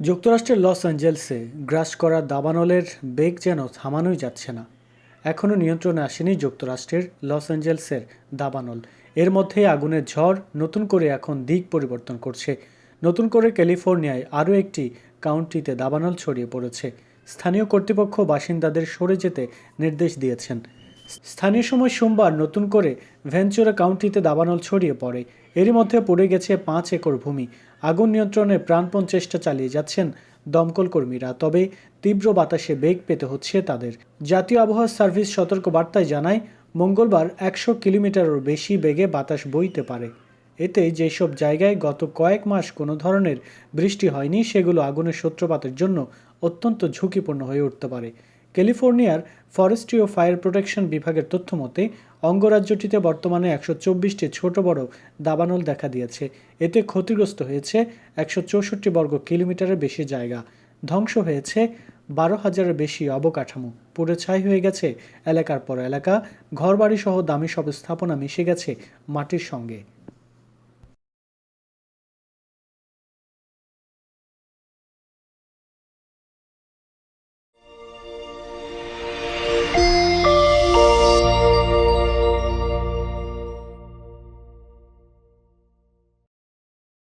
যুক্তরাষ্ট্রের লস অ্যাঞ্জেলসে গ্রাস করা দাবানলের বেগ যেন থামানোই যাচ্ছে না। এখনও নিয়ন্ত্রণে আসেনি যুক্তরাষ্ট্রের লস অ্যাঞ্জেলসের দাবানল। এর মধ্যেই আগুনের ঝড় নতুন করে এখন দিক পরিবর্তন করছে। নতুন করে ক্যালিফোর্নিয়ায় আরও একটি কাউন্টিতে দাবানল ছড়িয়ে পড়েছে। স্থানীয় কর্তৃপক্ষ বাসিন্দাদের সরে যেতে নির্দেশ দিয়েছেন। স্থানীয় সময় সোমবার নতুন করে ভেঞ্চুরা কাউন্টিতে দাবানল ছড়িয়ে পড়ে। এরই মধ্যে পড়ে গেছে পাঁচ একর ভূমি। আগুন নিয়ন্ত্রণে প্রাণপণ চেষ্টা চালিয়ে যাচ্ছেন দমকল কর্মীরা, তবে তীব্র বাতাসে বেগ পেতে হচ্ছে তাদের। জাতীয় আবহাওয়া সার্ভিস সতর্ক বার্তায় জানায়, মঙ্গলবার একশো কিলোমিটারের বেশি বেগে বাতাস বইতে পারে। এতে যেসব জায়গায় গত কয়েক মাস কোনো ধরনের বৃষ্টি হয়নি, সেগুলো আগুনের সূত্রপাতের জন্য অত্যন্ত ঝুঁকিপূর্ণ হয়ে উঠতে পারে। ক্যালিফোর্নিয়ার ফরেস্ট্রি ও ফায়ার প্রোটেকশন বিভাগের তথ্য মতে অঙ্গরাজ্যটিতে বর্তমানে একশো চব্বিশটি ছোট বড় দাবানল দেখা দিয়েছে। এতে ক্ষতিগ্রস্ত হয়েছে একশো চৌষট্টি বর্গ কিলোমিটারের বেশি জায়গা। ধ্বংস হয়েছে বারো হাজারের বেশি অবকাঠামো। পুরো ছাই হয়ে গেছে এলাকার পর এলাকা। ঘরবাড়ি সহ দামি সব স্থাপনা মিশে গেছে মাটির সঙ্গে।